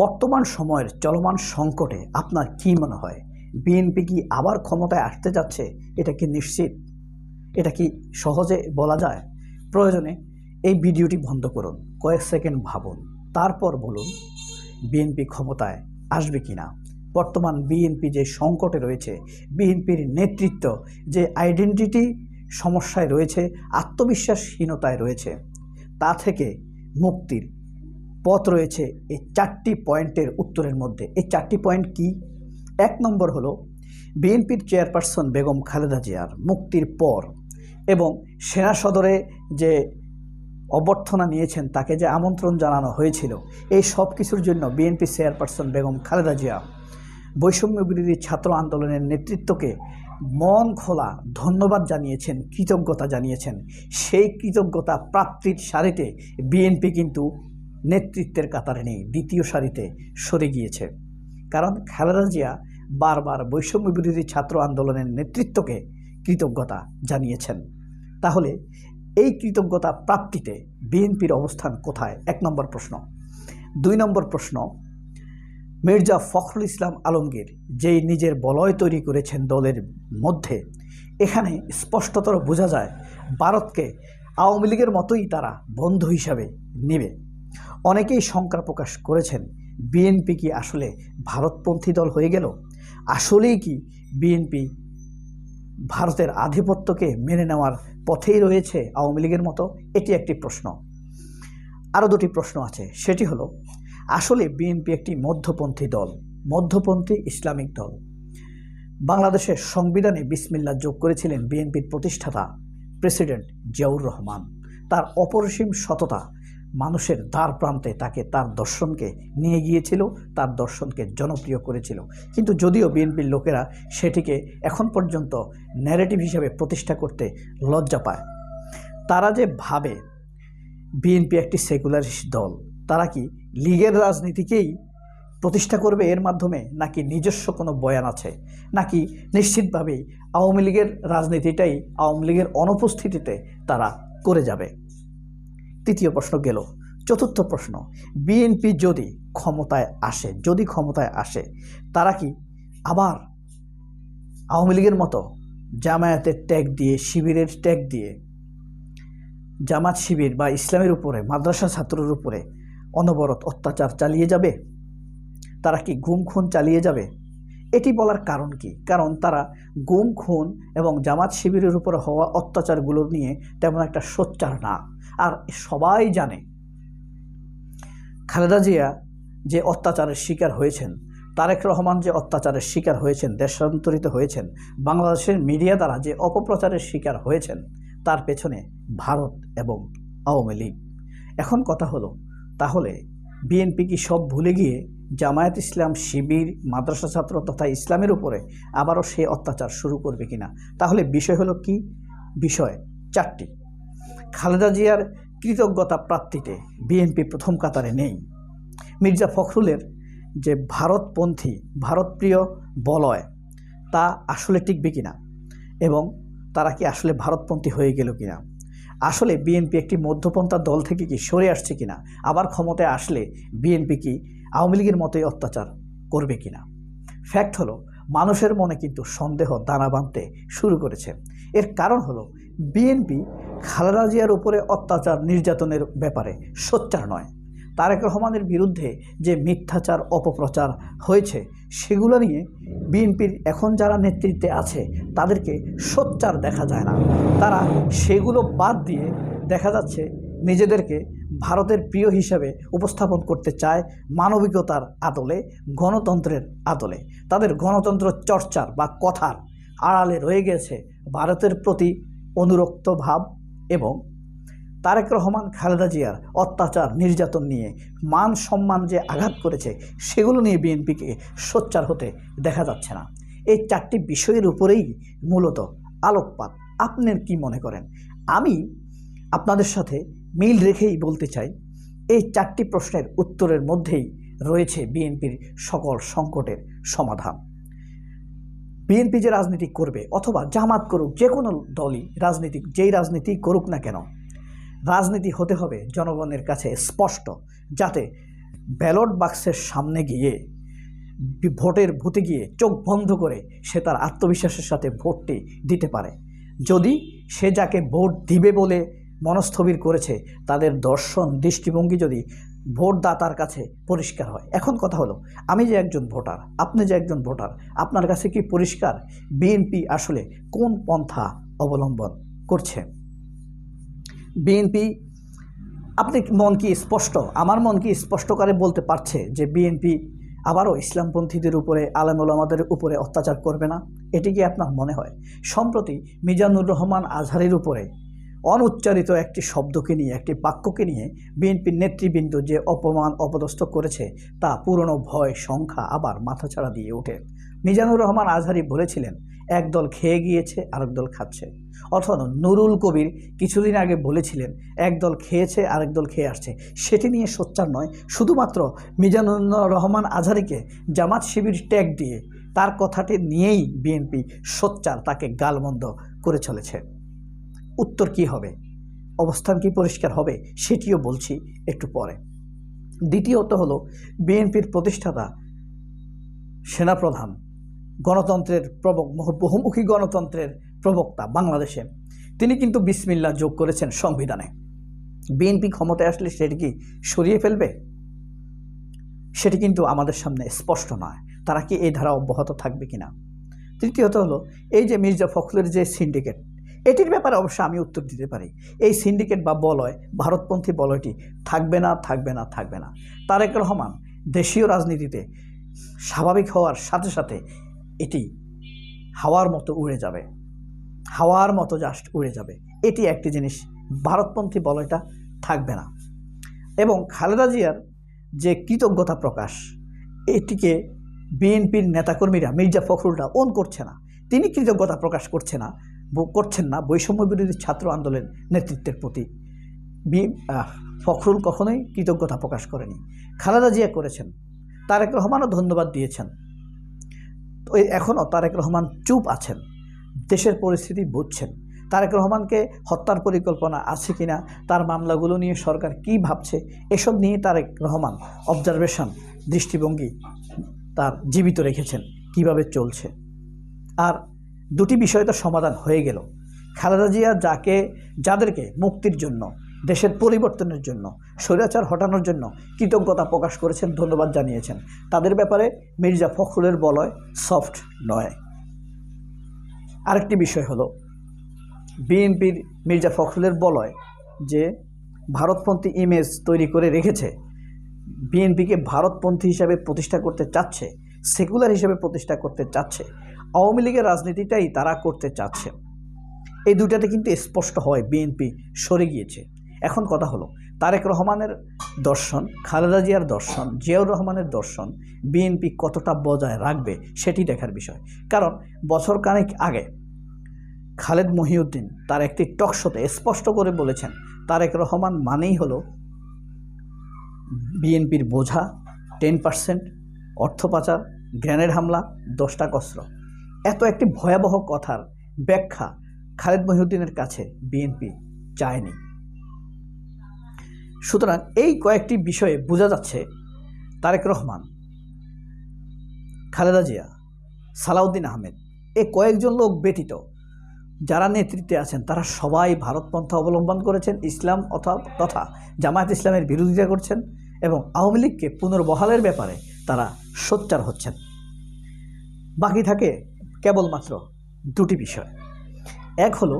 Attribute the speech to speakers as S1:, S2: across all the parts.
S1: বর্তমান সময়ের চলমান সংকটে আপনার কী মনে হয়? বিএনপি কি আবার ক্ষমতায় আসতে যাচ্ছে? এটা কি নিশ্চিত? এটা কি সহজে বলা যায়? প্রয়োজনে এই ভিডিওটি বন্ধ করুন, কয়েক সেকেন্ড ভাবুন, তারপর বলুন, বিএনপি ক্ষমতায় আসবে কি না বর্তমান বিএনপি যে সংকটে রয়েছে, বিএনপির নেতৃত্ব যে আইডেন্টিটি সমস্যায় রয়েছে, আত্মবিশ্বাসহীনতায় রয়েছে, তা থেকে মুক্তির পথ রয়েছে এই চারটি পয়েন্টের উত্তরের মধ্যে। এই চারটি পয়েন্ট কি? এক নম্বর হলো বিএনপির চেয়ারপারসন বেগম খালেদা জিয়ার মুক্তির পর এবং সেনা সদরে যে অভ্যর্থনা নিয়েছেন তাকে যে আমন্ত্রণ জানানো হয়েছিল, এই সব কিছুর জন্য বিএনপি চেয়ারপারসন বেগম খালেদা জিয়া বৈষম্য বিরোধী ছাত্র আন্দোলনের নেতৃত্বকে মন খোলা ধন্যবাদ জানিয়েছেন, কৃতজ্ঞতা জানিয়েছেন। সেই কৃতজ্ঞতা প্রাপ্তির সারিতে বিএনপি কিন্তু নেতৃত্বের কাতারে নেই, দ্বিতীয় সারিতে সরে গিয়েছে। কারণ খালেদা জিয়া বারবার বৈষম্য বিরোধী ছাত্র আন্দোলনের নেতৃত্বকে কৃতজ্ঞতা জানিয়েছেন। তাহলে এই কৃতজ্ঞতা প্রাপ্তিতে বিএনপির অবস্থান কোথায়? এক নম্বর প্রশ্ন। দুই নম্বর প্রশ্ন, মির্জা ফখরুল ইসলাম আলমগীর যেই নিজের বলয় তৈরি করেছেন দলের মধ্যে, এখানে স্পষ্টতর বোঝা যায়, ভারতকে আওয়ামী লীগের মতোই তারা বন্ধু হিসাবে নেবে। অনেকেই শঙ্কা প্রকাশ করেছেন বিএনপি কি আসলে ভারতপন্থী দল হয়ে গেল? আসলেই কি বিএনপি ভারতের আধিপত্যকে মেনে নেওয়ার পথেই রয়েছে আওয়ামী লীগের মতো? এটি একটি প্রশ্ন। আরও দুটি প্রশ্ন আছে। সেটি হলো, আসলে বিএনপি একটি মধ্যপন্থী দল, মধ্যপন্থী ইসলামিক দল। বাংলাদেশের সংবিধানে বিসমিল্লা যোগ করেছিলেন বিএনপির প্রতিষ্ঠাতা প্রেসিডেন্ট জিয়াউর রহমান। তার অপরিসীম সততা মানুষের দ্বার প্রান্তে তাকে তার দর্শনকে নিয়ে গিয়েছিল, তার দর্শনকে জনপ্রিয় করেছিল। কিন্তু যদিও বিএনপির লোকেরা সেটিকে এখন পর্যন্ত ন্যারেটিভ হিসেবে প্রতিষ্ঠা করতে লজ্জা পায়। তারা যে ভাবে বিএনপি একটি সেকুলারিস্ট দল, তারা কি লীগের রাজনীতিকেই প্রতিষ্ঠা করবে এর মাধ্যমে, নাকি নিজস্ব কোনো বয়ান আছে? নাকি নিশ্চিতভাবেই আওয়ামী লীগের রাজনীতিটাই আওয়ামী লীগের অনুপস্থিতিতে তারা করে যাবে? তৃতীয় প্রশ্ন গেল। চতুর্থ প্রশ্ন, বিএনপি যদি ক্ষমতায় আসে, যদি ক্ষমতায় আসে, তারা কি আবার আওয়ামী লীগের মতো জামায়াতের ট্যাগ দিয়ে, শিবিরের ট্যাগ দিয়ে, জামাত শিবির বা ইসলামের উপরে, মাদ্রাসা ছাত্রের উপরে অনবরত অত্যাচার চালিয়ে যাবে? তারা কি গুম খুন চালিয়ে যাবে? এটি বলার কারণ কি? কারণ তারা গুম, খুন এবং জামাত শিবিরের উপরে হওয়া অত্যাচারগুলো নিয়ে তেমন একটা সোচ্চার না। আর সবাই জানে। খালেদা জিয়া যে অত্যাচারের শিকার হয়েছেন, তারেক রহমান যে অত্যাচারের শিকার হয়েছেন, দেশান্তরিত হয়েছেন, বাংলাদেশের মিডিয়া দ্বারা যে অপপ্রচারের শিকার হয়েছেন, তার পেছনে ভারত এবং আওয়ামী লীগ। এখন কথা হলো, তাহলে বিএনপি কি সব ভুলে গিয়ে জামায়াত ইসলাম শিবির, মাদ্রাসা ছাত্র তথা ইসলামের উপরে আবারও সে অত্যাচার শুরু করবে কিনা? তাহলে বিষয় হলো কি? বিষয় চারটি। খালেদা জিয়ার কৃতজ্ঞতা প্রাপ্তিতে বিএনপি প্রথম কাতারে নেই। মির্জা ফখরুলের যে ভারতপন্থী, ভারতপ্রিয় বলয় তা আসলে টিকবে কিনা এবং তারা কি আসলে ভারতপন্থী হয়ে গেল কিনা? আসলে বিএনপি একটি মধ্যপন্থা দল থেকে কি সরে আসছে কিনা? আবার ক্ষমতায় আসলে বিএনপি কি আওয়ামী লীগের মতোই অত্যাচার করবে কিনা? ফ্যাক্ট হলো, মানুষের মনে কিন্তু সন্দেহ দানা বাঁধতে শুরু করেছে। এর কারণ হলো বিএনপি খালেদা জিয়ার উপরে অত্যাচার নির্যাতনের ব্যাপারে সোচ্চার নয়। তারেক রহমানের বিরুদ্ধে যে মিথ্যাচার, অপপ্রচার হয়েছে, সেগুলো নিয়ে বিএনপির এখন যারা নেতৃত্বে আছে, তাদেরকে সোচ্চার দেখা যায় না। তারা সেগুলো বাদ দিয়ে দেখা যাচ্ছে নিজেদেরকে ভারতের প্রিয় হিসাবে উপস্থাপন করতে চায় মানবিকতার আদলে, গণতন্ত্রের আদলে। তাদের গণতন্ত্র চর্চার বা কথার আড়ালে রয়ে গেছে ভারতের প্রতি অনুরক্ত ভাব এবং তারেক রহমান, খালেদা জিয়ার অত্যাচার, নির্যাতন নিয়ে মান সম্মান যে আঘাত করেছে, সেগুলো নিয়ে বিএনপিকে সোচ্চার হতে দেখা যাচ্ছে না। এই চারটি বিষয়ের উপরেই মূলত আলোকপাত। আপনার কি মনে করেন? আমি আপনাদের সাথে মিল রেখেই বলতে চাই, এই চারটি প্রশ্নের উত্তরের মধ্যেই রয়েছে বিএনপির সকল সংকটের সমাধান। বিএনপি যে রাজনীতি করবে অথবা জামাত করুক, যে কোনো দলই রাজনীতি যেই রাজনীতি করুক না কেন, রাজনীতি হতে হবে জনগণের কাছে স্পষ্ট, যাতে ব্যালট বাক্সের সামনে গিয়ে ভোটের ভূতে গিয়ে চোখ বন্ধ করে সে তার আত্মবিশ্বাসের সাথে ভোটটি দিতে পারে। যদি সে যাকে ভোট দিবে বলে মনস্থবির করেছে, তাদের দর্শন, দৃষ্টিভঙ্গি যদি ভোটদাতার কাছে পরিষ্কার হয়। এখন কথা হলো, আমি যে একজন ভোটার, আপনি যে একজন ভোটার, আপনার কাছে কি পরিষ্কার বিএনপি আসলে কোন পন্থা অবলম্বন করছে? বিএনপি, আপনি মন কি স্পষ্ট? আমার মন কি স্পষ্ট করে বলতে পারছে যে বিএনপি আবারও ইসলামপন্থীদের উপরে আলেমুল আমাদের উপরে অত্যাচার করবে না? এটি কি আপনার মনে হয়? সম্প্রতি মিজানুর রহমান আজহারের উপরে অনুচ্চারিত একটি শব্দকে নিয়ে, একটি বাক্যকে নিয়ে বিএনপির নেতৃবৃন্দ যে অপমান অপদস্থ করেছে, তা পুরনো ভয় সংখ্যা আবার মাথাছাড়া দিয়ে ওঠে। মিজানুর রহমান আজহারি বলেছিলেন একদল খেয়ে গিয়েছে, আরেক দল খাচ্ছে। অথবা নুরুল কবির কিছুদিন আগে বলেছিলেন একদল খেয়েছে, আরেক দল খেয়ে আসছে। সেটি নিয়ে সোচ্চার নয়, শুধুমাত্র মিজানুর রহমান আজহারিকে জামাত শিবির ট্যাগ দিয়ে, তার কথাটি নিয়েই বিএনপি সোচ্চার, তাকে গালমন্দ করে চলেছে। উত্তর কি হবে? অবস্থান কি পরিষ্কার হবে? সেটিও বলছি একটু পরে। দ্বিতীয়ত হলো, বিএনপির প্রতিষ্ঠাতা, সেনাপ্রধান, গণতন্ত্রের প্রবক বহুমুখী গণতন্ত্রের প্রবক্তা বাংলাদেশে, তিনি কিন্তু বিসমিল্লা যোগ করেছেন সংবিধানে। বিএনপি ক্ষমতায় আসলে সেটি কি সরিয়ে ফেলবে? সেটি কিন্তু আমাদের সামনে স্পষ্ট নয়। তারা কি এই ধারা অব্যাহত থাকবে কিনা? তৃতীয়ত হলো, এই যে মির্জা ফখরুলের যে সিন্ডিকেট এটির ব্যাপারে অবশ্য আমি উত্তর দিতে পারি। এই সিন্ডিকেট বা বলয়, ভারতপন্থী বলয়টি থাকবে না থাকবে না থাকবে না। তারেক রহমান দেশীয় রাজনীতিতে স্বাভাবিক হওয়ার সাথে সাথে এটি হাওয়ার মতো উড়ে যাবে। হাওয়ার মতো জাস্ট উড়ে যাবে। এটি একটি জিনিস, ভারতপন্থী বলয়টা থাকবে না। এবং খালেদা জিয়ার যে কৃতজ্ঞতা প্রকাশ, এটিকে বিএনপির নেতাকর্মীরা, মির্জা ফখরুলরা ওন করছে না। তিনি কৃতজ্ঞতা প্রকাশ করছে না। করছেন না, বৈষম্য বিরোধী ছাত্র আন্দোলন নেতৃত্বের প্রতি। বি ফখরুল কখনোই কৃতজ্ঞতা প্রকাশ করেনি। খালেদা জিয়া করেছেন, তারেক রহমানও ধন্যবাদ দিয়েছেন। তো এখনও তারেক রহমান চুপ আছেন, দেশের পরিস্থিতি বুঝছেন। তারেক রহমানকে হত্যার পরিকল্পনা আছে কিনা, তার মামলাগুলো নিয়ে সরকার কি ভাবছে, এসব নিয়ে তারেক রহমান অবজারভেশন দৃষ্টিভঙ্গি তার জীবিত রেখেছেন, কীভাবে চলছে। আর দুটি বিষয় তো সমাধান হয়ে গেল। খালেদা জিয়া যাকে, যাদেরকে মুক্তির জন্য, দেশের পরিবর্তনের জন্য, স্বৈরাচার হটানোর জন্য কৃতজ্ঞতা প্রকাশ করেছেন, ধন্যবাদ জানিয়েছেন। তাদের ব্যাপারে মির্জা ফখরুলের বলয় সফট নয়। আরেকটি বিষয় হলো, বিএনপির মির্জা ফখরুলের বলয় যে ভারতপন্থী ইমেজ তৈরি করে রেখেছে, বিএনপিকে ভারতপন্থী হিসাবে প্রতিষ্ঠা করতে চাচ্ছে সেকুলার হিসেবে প্রতিষ্ঠা করতে চাচ্ছে আওয়ামী লীগের রাজনীতিটাই তারা করতে চাচ্ছে। এই দুটাতে কিন্তু স্পষ্ট হয় বিএনপি সরে গিয়েছে। এখন কথা হলো, তারেক রহমানের দর্শন, খালেদা জিয়ার দর্শন, জিয়াউর রহমানের দর্শন বিএনপি কতটা বজায় রাখবে সেটি দেখার বিষয়। কারণ বছর কানেক আগে খালেদ মহিউদ্দিন তার একটি টকশোতে স্পষ্ট করে বলেছেন, তারেক রহমান মানেই হলো বিএনপির বোঝা, টেন পার্সেন্ট অর্থ পাচার, গ্রেনেড হামলা, দশটা কস্ত্র। এত একটি ভয়াবহ কথার ব্যাখ্যা খালেদ মহিউদ্দিনের কাছে বিএনপি চায়নি। সুতরাং এই কয়েকটি বিষয়ে বোঝা যাচ্ছে তারেক রহমান, খালেদা জিয়া, সালাউদ্দিন আহমেদ, এ কয়েকজন লোক ব্যতীত যারা নেতৃত্বে আছেন, তারা সবাই ভারতপন্থা অবলম্বন করেছেন, ইসলাম তথা জামায়াত ইসলামের বিরোধিতা করছেন এবং আওয়ামী লীগকে পুনর্বহালের ব্যাপারে তারা সোচ্চার হচ্ছেন। বাকি থাকে কেবলমাত্র দুটি বিষয়। এক হলো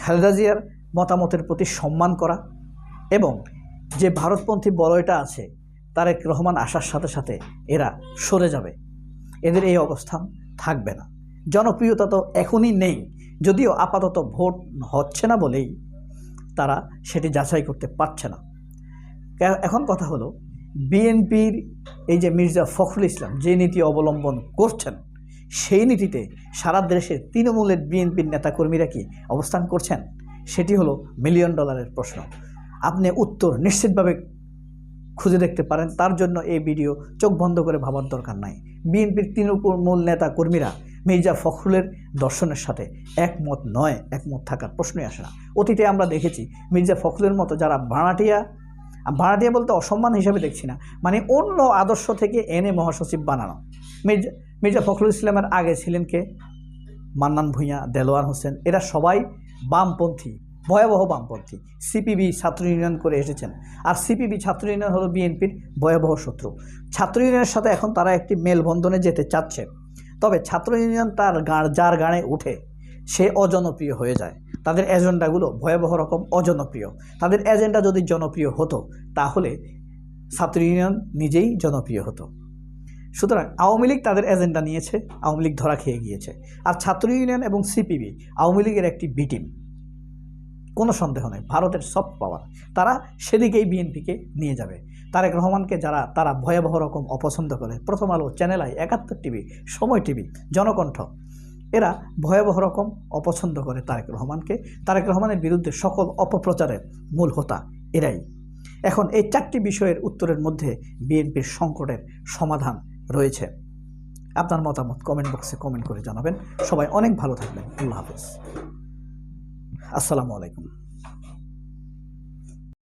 S1: খালেদা জিয়ার মতামতের প্রতি সম্মান করা এবং যে ভারতপন্থী বলয়টা আছে, তারেক রহমান আসার সাথে সাথে এরা সরে যাবে। এদের এই অবস্থান থাকবে না। জনপ্রিয়তা তো এখনই নেই, যদিও আপাতত ভোট হচ্ছে না বলেই তারা সেটি যাচাই করতে পারছে না। এখন কথা হলো, বিএনপির এই যে মির্জা ফখরুল ইসলাম, যে নীতি অবলম্বন করছেন সেই নীতিতে সারা দেশে তৃণমূলের বিএনপির নেতাকর্মীরা কি অবস্থান করছেন? সেটি হলো মিলিয়ন ডলারের প্রশ্ন। আপনি উত্তর নিশ্চিতভাবে খুঁজে দেখতে পারেন, তার জন্য এই ভিডিও চোখ বন্ধ করে ভাবার দরকার নাই। বিএনপির তৃণমূল নেতা কর্মীরা মির্জা ফখরুলের দর্শনের সাথে একমত নয়, একমত থাকার প্রশ্নই আসে না। অতীতে আমরা দেখেছি মির্জা ফখরুলের মতো যারা ভাড়াটিয়া ভাড়াটিয়া বলতে অসম্মান হিসেবে দেখছি না মানে অন্য আদর্শ থেকে এনে মহাসচিব বানানো। মির্জা মির্জা ফখরুল ইসলামের আগে ছিলেন কে? মান্নান ভূঁইয়া, দেলোয়ার হোসেন। এরা সবাই বামপন্থী, ভয়াবহ বামপন্থী। সিপিবি ছাত্র ইউনিয়ন করে এসেছেন। আর সিপিবি ছাত্র ইউনিয়ন হলো বিএনপির ভয়াবহ শত্রু। ছাত্র ইউনিয়নের সাথে এখন তারা একটি মেলবন্ধনে যেতে চাচ্ছে। তবে ছাত্র ইউনিয়ন তার গাঁড়, যার গানে উঠে সে অজনপ্রিয় হয়ে যায়। তাদের এজেন্ডাগুলো ভয়াবহ রকম অজনপ্রিয়। তাদের এজেন্ডা যদি জনপ্রিয় হতো, তাহলে ছাত্র ইউনিয়ন নিজেই জনপ্রিয় হতো। সুতরাং আওয়ামী লীগ তাদের এজেন্ডা নিয়েছে, আওয়ামী লীগ ধরা খেয়ে গিয়েছে। আর ছাত্র ইউনিয়ন এবং সিপিবি আওয়ামী লীগের একটি বি টিম। কোনো সন্দেহ নেই, ভারতের সফট পাওয়ার। তারা সেদিকেই বিএনপিকে নিয়ে যাবে। তারেক রহমানকে যারা, তারা ভয়াবহ রকম অপছন্দ করে। Prothom Alo, channel I, Ekattor TV, Somoy TV, Janakantha. এরা ভয়াবহ রকম অপছন্দ করে তারেক রহমানকে। তারেক রহমানের বিরুদ্ধে সকল অপপ্রচারের মূল হোতা এরাই। এখন এই চারটি বিষয়ের উত্তরের মধ্যে বিএনপির সংকটের সমাধান রয়েছে। আপনার মতামত কমেন্ট বক্সে কমেন্ট করে জানাবেন। সবাই অনেক ভালো থাকবেন। আল্লাহ হাফেজ। আসসালামু আলাইকুম।